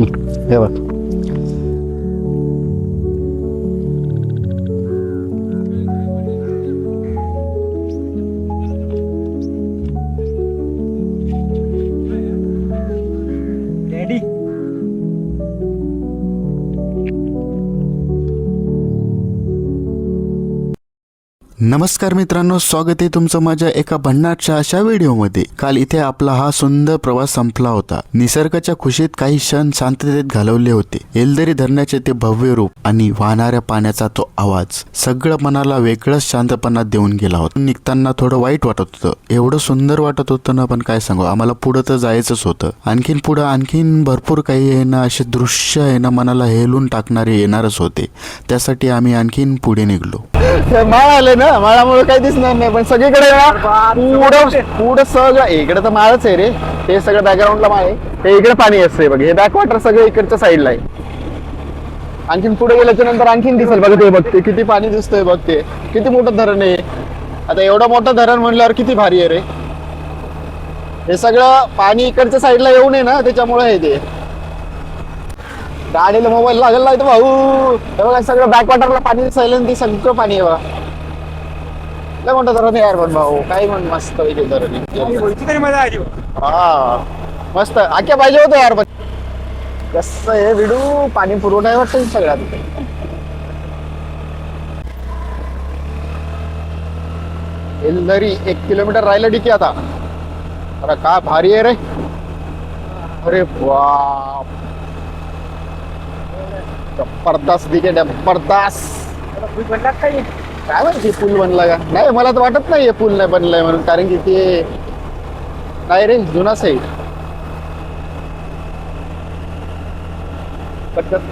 हे बघ डॅडी नमस्कार मित्रांनो स्वागत आहे तुमचं माझ्या एका भन्नाटच्या अशा व्हिडिओमध्ये. काल इथे आपला हा सुंदर प्रवास संपला होता. निसर्गाच्या खुशीत काही क्षण शांततेत घालवले होते. एलदरी धरणाचे ते भव्य रूप आणि वाहणाऱ्या पाण्याचा तो आवाज सगळं मनाला वेगळंच शांतपणा देऊन गेला होता. निघताना थोडं वाईट वाटत होतं. एवढं सुंदर वाटत होतं ना पण काय सांगू? आम्हाला पुढं तर जायचंच होतं. आणखीन पुढं आणखीन भरपूर काही आहे ना असे दृश्य आहे ना मनाला हेलून टाकणारे येणारच होते. त्यासाठी आम्ही आणखीन पुढे निघलो. माळ आले ना माळामुळे काही दिसणार नाही पण सगळीकडे ना पुढं पुढं सगळं इकडे तर माळच आहे रे. हे सगळं बॅकग्राऊंडला माळ आहे. हे इकडे पाणी असते बघ. हे बॅकवॉटर सगळं इकडच्या साईडला आहे. आणखीन पुढे गेल्याच्यानंतर आणखीन दिसेल. बघ ते बघते किती पाणी दिसतंय बघ ते. किती मोठं धरण आहे. आता एवढं मोठं धरण म्हणल्यावर किती भारी आहे रे. हे सगळं पाणी इकडच्या साईडला येऊ नये ना त्याच्यामुळे हे ते. गाडीला मोबाईल लागेल तर भाऊ. हे बघा सगळं बॅकवॉटरला पाणी दिसायला ते सगळं पाणी आहे बघा लय मोठं धरण आहे यार पण भाऊ. काही म्हण मस्त पैकी धरण आहे. बोलची तरी मजा आली हा. मस्त. आख्या पाहिजे होतं यार पण. कसं आहे विडू? पाणी पुरवठा आहे वाटतं सगळ्यात. एलदरी एक किलोमीटर राहिलं डिकी आता. अरे काय भारी आहे रे. अरे बाप. जबरदस्त दिखे जबरदस्त काय माहिती पूल बनला का? नाही मला तर वाटत नाही पूल नाही बनलाय म्हणून कारण की ते नाही रे जुनाच आहे पटकन.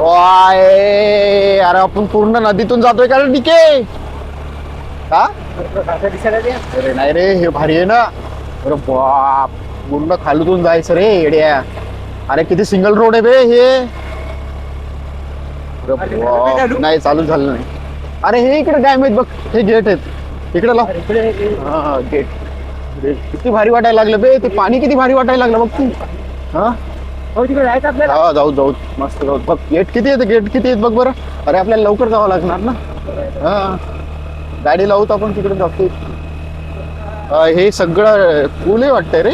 अरे आपण पूर्ण नदीतून जातोय का डिके का? अरे नाही रे हे भारी आहे ना. अरे बाप पूर्ण खालीतून जायचं रे येड्या. अरे किती सिंगल रोड आहे बे हे. नाही चालू झालं नाही. अरे हे इकडे डॅम आहेत बघ हे गेट आहेत. इकडे लाव. हा गेट किती भारी वाटायला लागलं बे ते पाणी किती भारी वाटायला लागलं बघ तू. हा? जाऊ जाऊ मस्त जाऊ. बघ गेट किती येतं गेट किती आहेत बघ बरं. अरे आपल्याला लवकर जावं लागणार ना. हा. गाडी लावू आपण तिकडे जातो हा, सगळं आहे वाटतंय रे.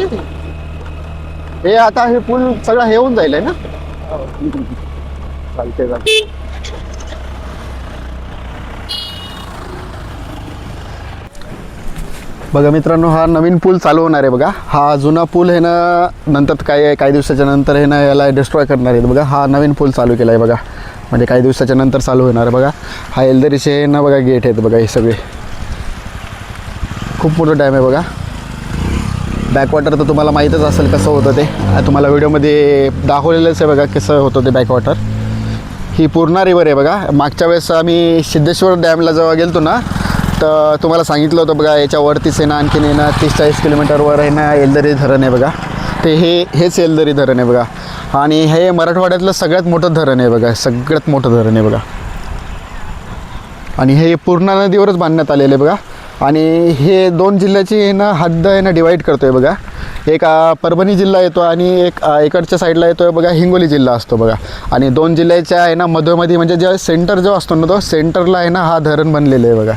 हे आता हे पूल सगळं हे होऊन जाईल आहे ना? चालते चालते बघा मित्रांनो हा नवीन पूल चालू होणार आहे बघा. हा जुना पूल आहे ना नंतर काय काही दिवसाच्या नंतर हे ना याला डिस्ट्रॉय करणार आहेत बघा. हा नवीन पूल चालू केला आहे बघा. म्हणजे काही दिवसाच्या नंतर चालू होणार आहे बघा. हा एलदरीचे ना बघा गेट आहेत बघा हे सगळे. खूप मोठं डॅम आहे बघा. बॅकवॉटर तर तुम्हाला माहीतच असेल कसं होतं ते. तुम्हाला व्हिडिओमध्ये दाखवलेलंच आहे बघा कसं होतं ते बॅकवॉटर ही पूर्णा रिवर आहे बघा. मागच्या वेळेस आम्ही सिद्धेश्वर डॅमला जेव्हा गेलतो ना तर तुम्हाला सांगितलं होतं बघा याच्यावरतीच आहे ना आणखीन आहे ना तीस चाळीस किलोमीटरवर आहे ना एलदरी धरण आहे बघा. ते हे हेच एलदरी धरण आहे बघा. आणि हे मराठवाड्यातलं सगळ्यात मोठं धरण आहे बघा. सगळ्यात मोठं धरण आहे बघा. आणि हे पूर्णा नदीवरच बांधण्यात आलेलं आहे बघा. आणि हे दोन जिल्ह्याची आहे ना हद्द आहे ना डिवाईड करतोय बघा. एक परभणी जिल्हा येतो आणि एक इकडच्या साईडला येतोय बघा हिंगोली जिल्हा असतो बघा. आणि दोन जिल्ह्याच्या आहे ना मधोमधी म्हणजे जे सेंटर जो असतो ना तो सेंटरला आहे ना हा धरण बनलेलं आहे बघा.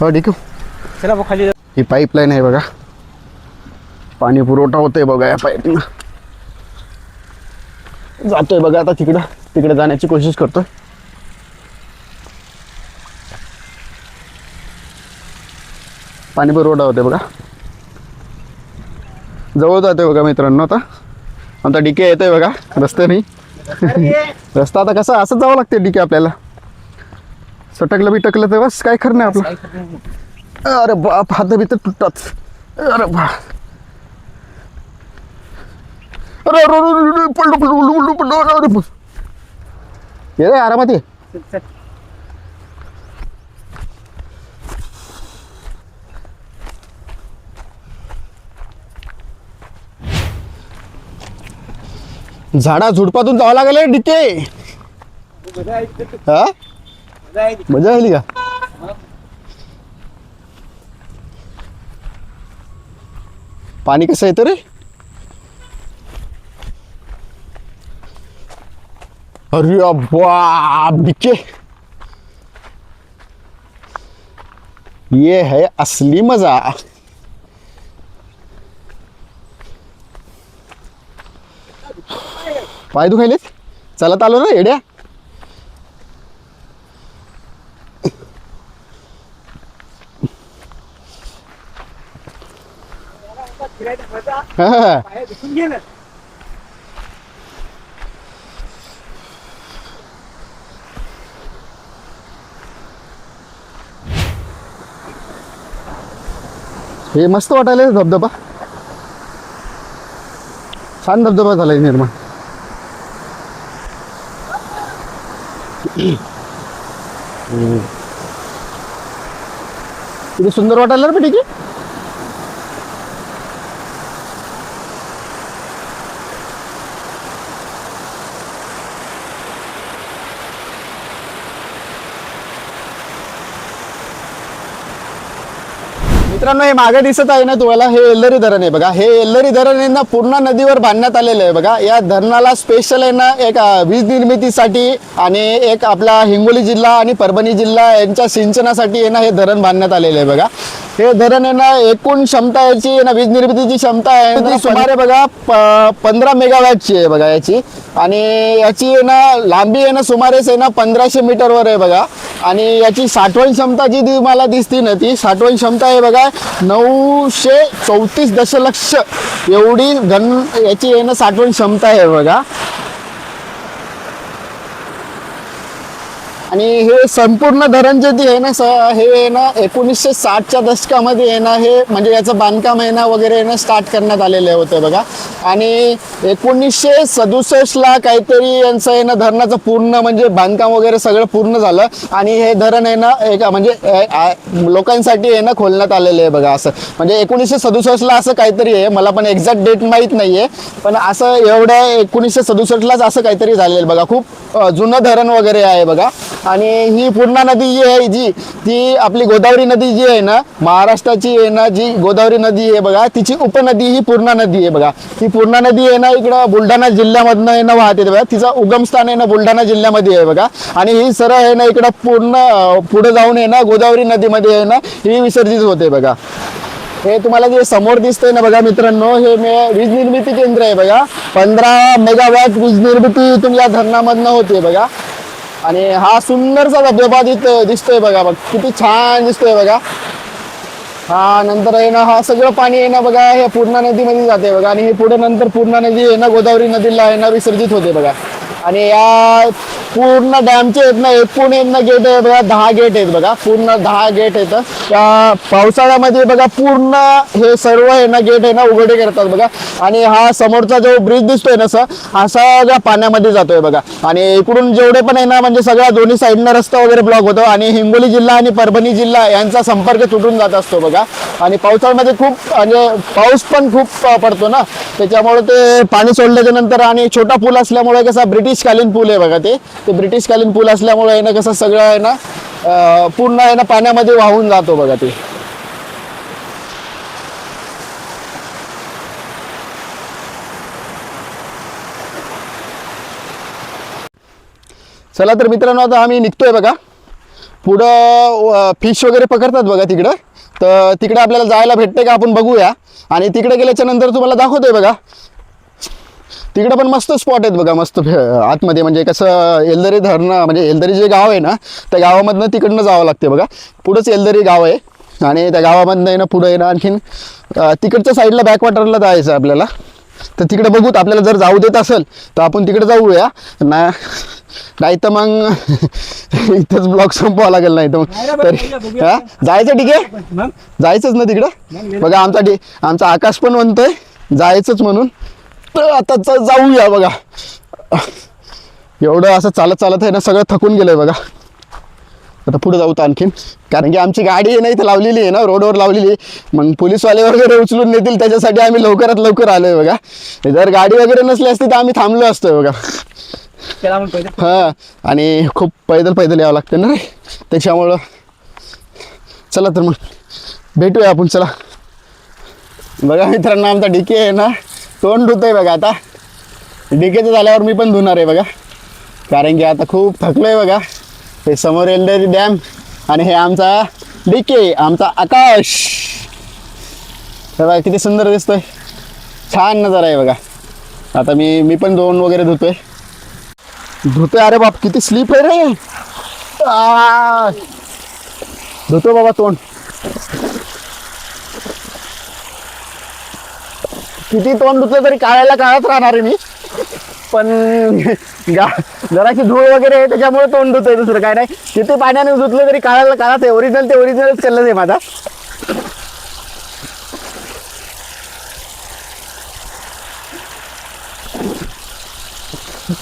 हो ठीक आहे चला खाली. ही पाईपलाईन आहे बघा. पाणी पुरवठा होतोय बघा या पाईपनं जातोय बघा आता तिकडं. तिकडे जाण्याची कोशिश करतोय. पाणी पुरवठा होते बघा. जवळ जाते बघा मित्रांनो आता. आता डिके येतोय बघा रस्त्याने. रस्ता आता कसा असंच जावं लागते डिके आपल्याला. सटकलं बिटकलं तर बस काय खरं नाही आपलं. अरे बाप हात तर तुटतात. अरे बा अरे अरे पडलो पडलो पडलो पडलो अरे, अरे ये रे आरामात ये. झाडा झुडपातून जावं लागेल डिके मजा हा? मजा आली का? पाणी कसं येतं रे? अरे बाप ये है असली मजा. पाय दुखायलेच चलत आलो ना येड्या. हे. मस्त वाटायला धबधबा. छान धबधबा झालाय निर्माण. किती सुंदर वाटायला ना ठीक मित्रांनो हे मागे दिसत आहे ना तुम्हाला हे एल्लरी धरण आहे बघा. हे एल्लरी धरण आहे ना पूर्ण नदीवर बांधण्यात आलेलं आहे बघा. या धरणाला स्पेशल आहे ना एक वीज निर्मितीसाठी आणि एक आपला हिंगोली जिल्हा आणि परभणी जिल्हा यांच्या सिंचनासाठी आहे ना हे धरण बांधण्यात आलेलं आहे बघा. हे धरण आहे ना एकूण क्षमता याची ना वीज निर्मितीची क्षमता आहे. ती सुमारे बघा प- पंधरा मेगावॅटची आहे बघा याची. आणि याची आहे ना लांबी आहे ना सुमारेच आहे ना पंधराशे मीटरवर आहे बघा. आणि याची साठवण क्षमता जी ती मला दिसते ना ती साठवण क्षमता आहे बघा नऊशे चौतीस दशलक्ष एवढी घन याची आहे ना साठवण क्षमता आहे बघा. आणि हे संपूर्ण धरण जे ते आहे ना स हे आहे ना एकोणीसशे साठच्या दशकामध्ये आहे ना हे म्हणजे याचं बांधकाम आहे ना वगैरे ना स्टार्ट करण्यात आलेलं होतं बघा. आणि एकोणीसशे सदुसष्टला काहीतरी यांचं आहे ना धरणाचं पूर्ण म्हणजे बांधकाम वगैरे सगळं पूर्ण झालं. आणि हे धरण आहे ना एक म्हणजे लोकांसाठी आहे ना खोलण्यात आलेलं आहे बघा असं. म्हणजे एकोणीसशे सदुसष्टला असं काहीतरी आहे मला पण एक्झॅक्ट डेट माहीत नाही आहे पण असं एवढ्या एकोणीसशे सदुसष्टलाच असं काहीतरी झालेलं आहे बघा. खूप जुनं धरण वगैरे आहे बघा. आणि ही पूर्णा नदी जी आहे जी ती आपली गोदावरी नदी जी आहे ना महाराष्ट्राची आहे ना जी गोदावरी नदी आहे बघा तिची उपनदी ही पूर्णा नदी आहे बघा. ती पूर्णा नदी आहे ना इकडं बुलढाणा जिल्ह्यामधनं आहे ना वाहते बघा. तिचा उगमस्थान आहे ना बुलढाणा जिल्ह्यामध्ये आहे बघा. आणि ही सरळ आहे ना इकडं पूर्ण पुढे जाऊन आहे ना गोदावरी नदीमध्ये आहे ना ही विसर्जित होते बघा. हे तुम्हाला जे समोर दिसतंय ना बघा मित्रांनो हे वीज निर्मिती केंद्र आहे बघा. पंधरा मेगावॅट वीज निर्मिती इथून या धरणामधनं होते बघा. आणि हा सुंदरसा धबधबा दिसतोय दिसतोय बघा. बघ किती छान दिसतोय बघा. हा नंतर आहे ना हा सगळं पाणी आहे ना बघा हे पूर्णा नदीमध्ये जाते बघा. आणि हे पुढे नंतर पूर्णा नदी आहे ना गोदावरी नदीला आहे ना विसर्जित होते बघा. आणि या पूर्ण डॅमचे आहेत ना एकूण आहेत ना गेट आहे बघा दहा गेट आहेत बघा पूर्ण दहा गेट आहेत. त्या पावसाळ्यामध्ये बघा पूर्ण हे सर्व आहे ना गेट आहे ना उघडे करतात बघा. आणि हा समोरचा जो ब्रिज दिसतोय ना सर हा सगळ्या पाण्यामध्ये जातोय बघा. आणि इकडून जेवढे पण आहे ना म्हणजे सगळ्या दोन्ही साईडनं रस्ता वगैरे ब्लॉक होतो. आणि हिंगोली जिल्हा आणि परभणी जिल्हा यांचा संपर्क तुटून जात असतो बघा. आणि पावसाळ्यामध्ये खूप म्हणजे पाऊस पण खूप पडतो ना. त्याच्यामुळे ते पाणी सोडल्याच्या नंतर आणि छोटा पूल असल्यामुळे कसा ब्रिटिशकालीन पूल आहे बघा ते. ते ब्रिटिशकालीन पूल असल्यामुळे आहे ना कसं सगळं आहे ना पूर्ण आहे ना पाण्यामध्ये वाहून जातो बघा ते. चला तर मित्रांनो आता आम्ही निघतोय बघा. पुढं फिश वगैरे पकडतात बघा तिकडं. तर तिकडे आपल्याला जायला भेटते का आपण बघूया. आणि तिकडे गेल्याच्यानंतर तुम्हाला दाखवतोय बघा. तिकडे पण मस्त स्पॉट आहेत बघा मस्त आतमध्ये. म्हणजे कसं एलदरी धरणं म्हणजे एलदरी जे गाव आहे ना त्या गावामधनं तिकडनं जावं लागते बघा. पुढंच एलदरी गाव आहे. आणि त्या गावामधनं ना पुढं ना आणखीन तिकडच्या साईडला बॅकवॉटरला जायचं आपल्याला. तर तिकडे बघूत आपल्याला जर जाऊ देत असेल तर आपण तिकडे जाऊया. ना नाही तर मग इथंच ब्लॉक संपवावं लागेल नाही तर मग. तरी. हा? जायचं ठीक आहे? जायचंच ना तिकडं? बघा आमचा आमचा आकाश पण म्हणतोय जायचंच म्हणून. तर आता च- जाऊया बघा. एवढं असं चालत चालत आहे ना सगळं थकून गेलंय बघा. आता पुढे जाऊ तर आणखीन. कारण की आमची गाडी आहे ना इथं लावलेली आहे ना रोडवर लावलेली आहे. मग पोलीसवाले वगैरे उचलून नेतील त्याच्यासाठी आम्ही लवकरात लवकर आलोय बघा. जर गाडी वगैरे नसली असती तर आम्ही थांबलो असतो बघा. हां आणि खूप पैदल पैदल यावं लागतं ना रे. त्याच्यामुळं चला तर मग. भेटूया आपण चला. बघा मित्रांनो आमचा डीके आहे ना. तोंड धुतोय बघा आता. डिकेचं झाल्यावर मी पण धुणार आहे बघा. कारण की आता खूप थकलोय बघा. हे समोर एल्डरी डॅम आणि हे आमचा डिके आमचा आकाश. हे बघा किती सुंदर दिसतोय. छान नजारा आहे बघा. आता मी मी पण दोन वगैरे धुतोय. धुतोय अरे बाप किती स्लीप आहे रे. धुतो बाबा तोंड. किती तोंड धुतलं तरी काळायला काळाच राहणार आहे मी. पण गा जराशी धूळ वगैरे आहे त्याच्यामुळे तोंड धुतोय दुसरं काय नाही. किती पाण्याने धुतलं तरी काळायला काळाच आहे. ओरिजिनल ते ओरिजिनलच कलर आहे माझा.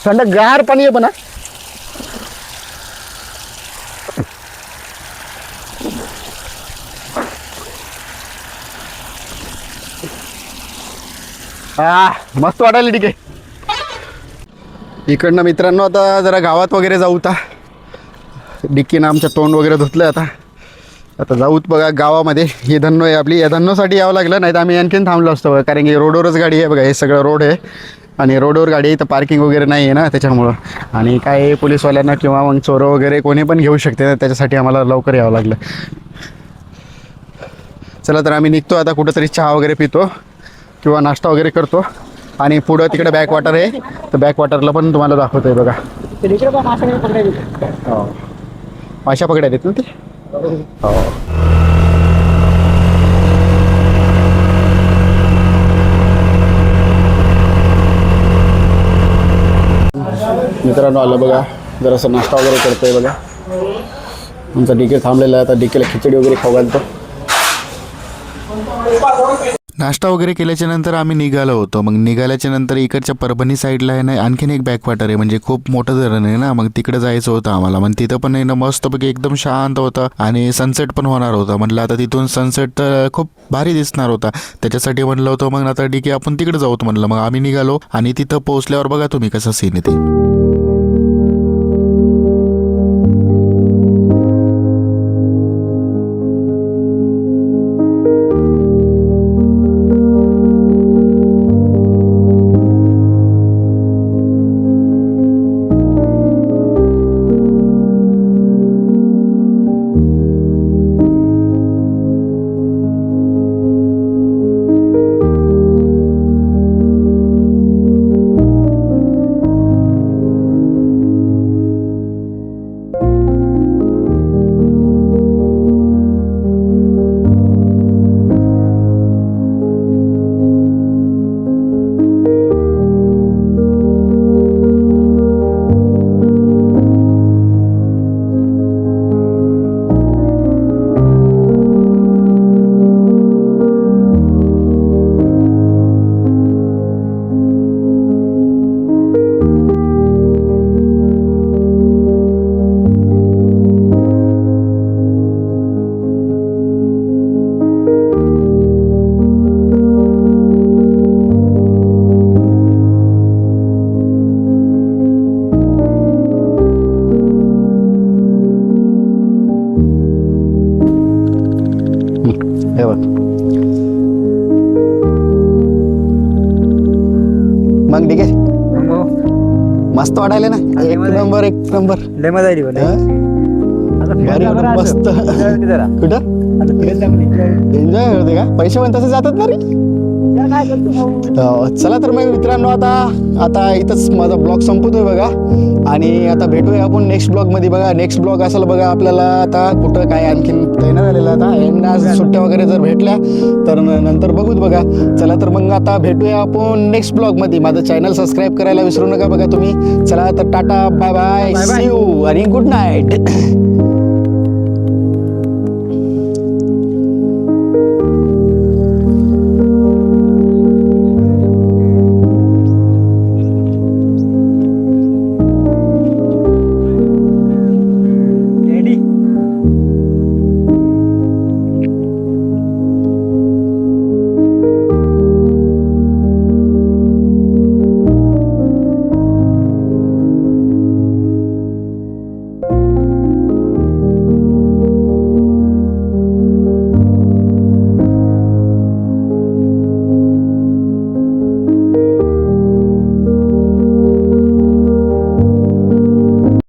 थंड गार पाणी आहे पण हा. मस्त वाटायला ठीक आहे इकडनं मित्रांनो आता जरा गावात वगैरे जाऊ आता. डिक्कीनं आमच्या तोंड वगैरे धुतलं आता. आता जाऊत बघा गावामध्ये. हे धन्नो आहे आपली. या धन्नोसाठी यावं लागलं नाही तर आम्ही आणखीन थांबलो असतो बघा. कारण की रोडवरच गाडी आहे बघा. हे सगळं रोड आहे. आणि रोडवर गाडी आहे तर पार्किंग वगैरे नाही आहे ना त्याच्यामुळं. आणि काय पोलीसवाल्यांना किंवा मग चोरं वगैरे कोणी पण घेऊ शकते ना त्याच्यासाठी आम्हाला लवकर यावं लागलं. चला तर आम्ही निघतो आता कुठंतरी चहा वगैरे पितो. किंवा नाश्ता वगैरे करतो. आणि पुढं तिकडे बॅक वॉटर आहे. तर बॅक वॉटरला पण तुम्हाला दाखवतोय बघा. हो. माशा पकड्या येत ना ते? हो. मित्रांनो आलं बघा. जरासं नाश्ता वगैरे करतोय बघा. आमचा डीके थांबलेला आहे. आता डीकेला खिचडी वगैरे खाऊ घालतो. नाश्ता वगैरे केल्याच्यानंतर आम्ही निघालो होतो. मग निघाल्याच्या नंतर इकडच्या परभणी साईडला आहे ना आणखीन एक बॅकवॉटर आहे. म्हणजे खूप मोठं धरण आहे ना मग तिकडे जायचं होतं आम्हाला. मग तिथं पण आहे ना मस्तपैकी एकदम शांत होतं आणि सनसेट पण होणार होता. म्हटलं आता तिथून सनसेट तर खूप भारी दिसणार होता. त्याच्यासाठी म्हणलं होतं मग आता ठीक आहे आपण तिकडे जाऊत म्हणलं मग आम्ही निघालो आणि तिथं पोहोचल्यावर बघा तुम्ही कसं सीन आहे हे बघ मग ठीक आहे मस्त वाटायले ना एक नंबर एक नंबर लय मजा आली भारी असं. मस्त. कुठं. एन्जॉय होते का? पैसे पण तसे जातात ना रे. अं, चला तर मग मित्रांनो आता आता इथंच माझा ब्लॉग संपतोय बघा. आणि आता भेटूया आपण नेक्स्ट ब्लॉगमध्ये बघा. नेक्स्ट ब्लॉग असेल बघा आपल्याला आता कुठं काय आणखीन तैनात झालेलं आता. यांना आज सुट्ट्या वगैरे जर भेटल्या तर नंतर बघूच बघा. चला तर मग आता भेटूया आपण नेक्स्ट ब्लॉगमध्ये माझं चॅनल सबस्क्राईब करायला विसरू नका बघा तुम्ही. चला तर tata bye bye. See you आणि गुड नाईट